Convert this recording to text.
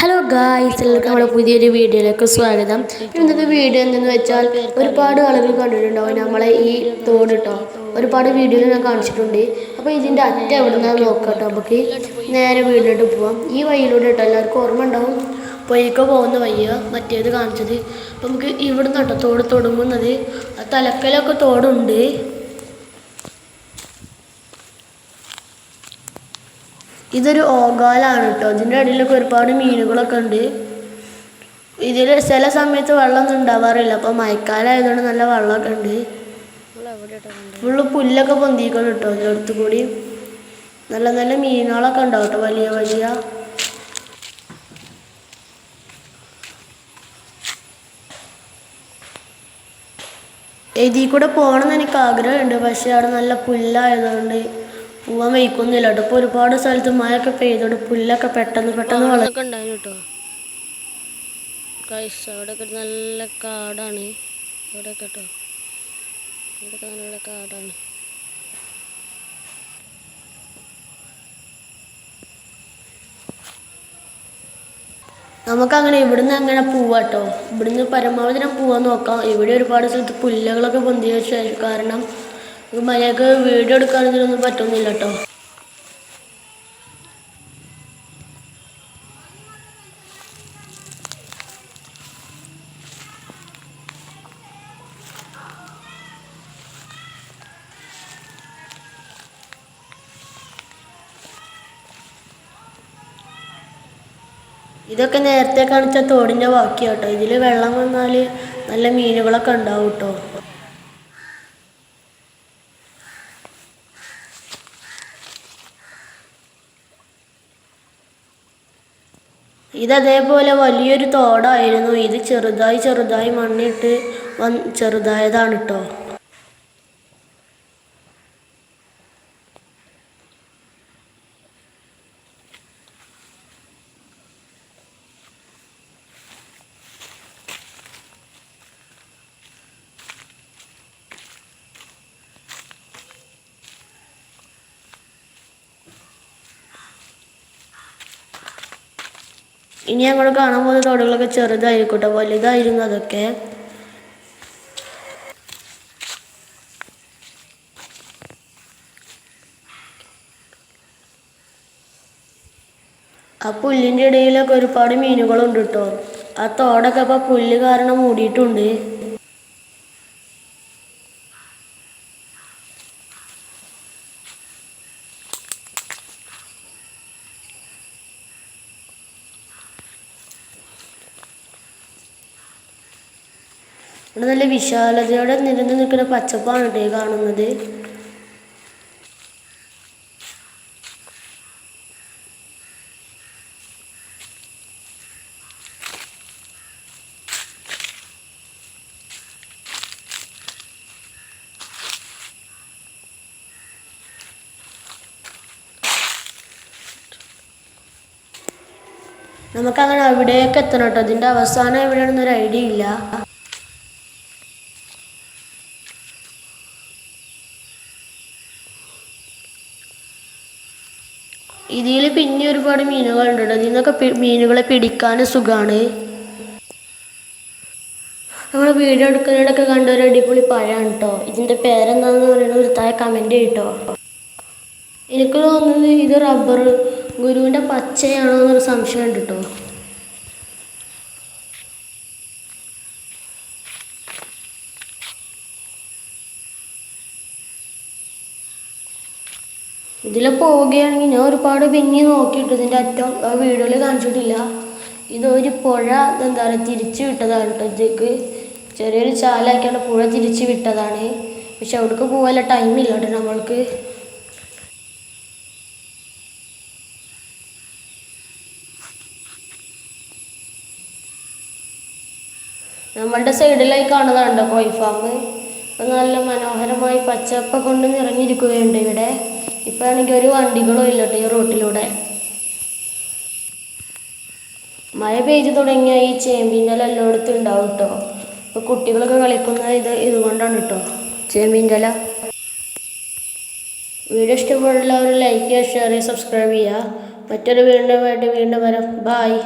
Hello guys എല്ലാവർക്കും നമ്മുടെ പുതിയൊരു വീഡിയോയിലേക്ക് സ്വാഗതം. ഇന്നത്തെ വീഡിയോ എന്തെന്ന് വെച്ചാൽ ഒരുപാട് ആളുകൾ കണ്ടിട്ടുണ്ടാവും നമ്മളെ ഈ തോട് കേട്ടോ ഒരുപാട് വീഡിയോയിൽ ഞാൻ കാണിച്ചിട്ടുണ്ട്. അപ്പോൾ ഇതിന്റെ അറ്റ എവിടെ നിന്നാണ് കേട്ടോ നമുക്ക് നേരെ വീട്ടിലോട്ട് പോവാം. ഈ വഴിയിലൂടെ കേട്ടോ എല്ലാവർക്കും ഓർമ്മ ഉണ്ടാവും. പൊയ്ക്കോ പോകുന്ന വയ്യ മറ്റേത് കാണിച്ചത്. അപ്പോൾ നമുക്ക് ഇവിടെ കേട്ടോ തോട് തുടങ്ങുന്നത് തലക്കലൊക്കെ തോടുണ്ട്. ഇതൊരു ഓകാലാണ് കേട്ടോ. ഇതിന്റെ അടിയിലൊക്കെ ഒരുപാട് മീനുകളൊക്കെ ഉണ്ട്. ഇതിൽ ചില സമയത്ത് വെള്ളമൊന്നും ഉണ്ടാവാറില്ല. അപ്പോൾ മഴക്കാലമായതുകൊണ്ട് നല്ല വെള്ളമൊക്കെ ഉണ്ട്. ഫുള്ള് പുല്ലൊക്കെ പൊന്തിക്കണം കേട്ടോ ഇതിനടുത്ത് കൂടി. നല്ല നല്ല മീനുകളൊക്കെ ഉണ്ടാവും വലിയ വലിയ. ഇതിൽ കൂടെ പോകണമെന്ന് എനിക്ക് ആഗ്രഹമുണ്ട്. പക്ഷേ അവിടെ നല്ല പുല്ലായതുകൊണ്ട് പോവാൻ വയ്ക്കൊന്നുമില്ല കേട്ടോ. ഇപ്പോൾ ഒരുപാട് സ്ഥലത്ത് മഴയൊക്കെ പെയ്തോണ്ട് പുല്ലൊക്കെ പെട്ടെന്ന് പെട്ടെന്ന് വളർന്നൊക്കെ ഉണ്ടായിരുന്നു കേട്ടോ. കൈസ് അവിടെയൊക്കെ നല്ല കാടാണ്. ഇവിടെയൊക്കെ കേട്ടോ. ഇവിടെയൊക്കെ നല്ല കാടാണ്. നമുക്കങ്ങനെ ഇവിടുന്ന് അങ്ങനെ പോവാട്ടോ ഇവിടുന്ന് പരമാവധി ഞാൻ പോവാൻ നോക്കാം. ഇവിടെ ഒരുപാട് സ്ഥലത്ത് പുല്ലുകളൊക്കെ പൊന്തി വെച്ച മഴയൊക്കെ വീഡിയോ എടുക്കാനൊന്നും പറ്റുന്നില്ല കേട്ടോ ഇതൊക്കെ നേരത്തെ കാണിച്ച തോടിന്റെ ബാക്കിയാട്ടോ ഇതിൽ വെള്ളം വന്നാൽ നല്ല മീനുകളൊക്കെ ഉണ്ടാവും കേട്ടോ ഇത് അതേപോലെ വലിയൊരു തോടായിരുന്നു. ഇത് ചെറുതായി ചെറുതായി മണ്ണിട്ട് വൻ ചെറുതായതാണ് കേട്ടോ ഇനി ഞങ്ങൾ കാണാൻ പോകുന്ന തോടുകളൊക്കെ ചെറുതായിരിക്കട്ടെ വലുതായിരുന്നു അതൊക്കെ. ആ പുല്ലിന്റെ ഇടയിലൊക്കെ ഒരുപാട് മീനുകളുണ്ട് കേട്ടോ ആ തോടൊക്കെ ഇപ്പോൾ പുല്ല് കാരണം മൂടിയിട്ടുണ്ട്. ഇവിടെ നല്ല വിശാലതയോടെ നിരന്ന് നിൽക്കുന്ന പച്ചപ്പാണ് കേട്ടോ കാണുന്നത്. നമുക്കങ്ങനെ അവിടേക്ക് എത്തണം കേട്ടോ. ഇതിന്റെ അവസാനം എവിടെയാണെന്നൊരു ഐഡിയ ഇല്ല. ഇതിൽ പിന്നെ ഒരുപാട് മീനുകളുണ്ട് കേട്ടോ. ഇതിൽ നിന്നൊക്കെ മീനുകളെ പിടിക്കാൻ സുഖമാണ് നമ്മൾ വീഡിയോ എടുക്കുന്നതിനൊക്കെ കണ്ട ഒരു അടിപൊളി പഴമാണ് കേട്ടോ ഇതിന്റെ പേരെന്താണെന്ന് പറയുന്നത് ഒരു താഴെ കമന്റ് ചെയ്യട്ടോ എനിക്ക് തോന്നുന്നത് ഇത് റബ്ബർ ഗുരുവിന്റെ പച്ചയാണോ എന്നൊരു സംശയം ഉണ്ട് കേട്ടോ ഇതിൽ പോവുകയാണെങ്കിൽ ഞാൻ ഒരുപാട് പിന്നെ നോക്കിയിട്ട് ഇതിന്റെ അറ്റം ആ വീഡിയോയിൽ കാണിച്ചിട്ടില്ല. ഇതൊരു പുഴ എന്താ പറയുക തിരിച്ചു വിട്ടതാണ് കേട്ടോ ചെറിയൊരു ചാലാക്കിയാണ് പുഴ തിരിച്ചു വിട്ടതാണ്. പക്ഷെ അവിടേക്ക് പോകാനുള്ള ടൈമില്ല കേട്ടോ നമ്മൾക്ക്. നമ്മളുടെ സൈഡിലായി കാണുന്നതാണ്ടോ കോഴി ഫാം നല്ല മനോഹരമായി പച്ചപ്പ കൊണ്ട് നിറഞ്ഞിരിക്കുകയുണ്ട് ഇവിടെ. ഇപ്പം ആണെങ്കിൽ ഒരു വണ്ടികളും ഇല്ല കേട്ടോ ഈ റോട്ടിലൂടെ. മഴ പെയ്തു തുടങ്ങിയ ഈ ചേമ്പിന്റെ എല്ലായിടത്തും ഉണ്ടാവും കേട്ടോ ഇപ്പോൾ കുട്ടികളൊക്കെ കളിക്കുന്നത് ഇത് ഇതുകൊണ്ടാണ് കേട്ടോ ചേമ്പിന്റെ ഇല. വീഡിയോ ഇഷ്ടപ്പെടുന്നവർ ലൈക്ക് ചെയ്യുക ഷെയർ ചെയ്യുക സബ്സ്ക്രൈബ് ചെയ്യുക മറ്റൊരു വീണ്ടും വീണ്ടും വരാം. ബായ്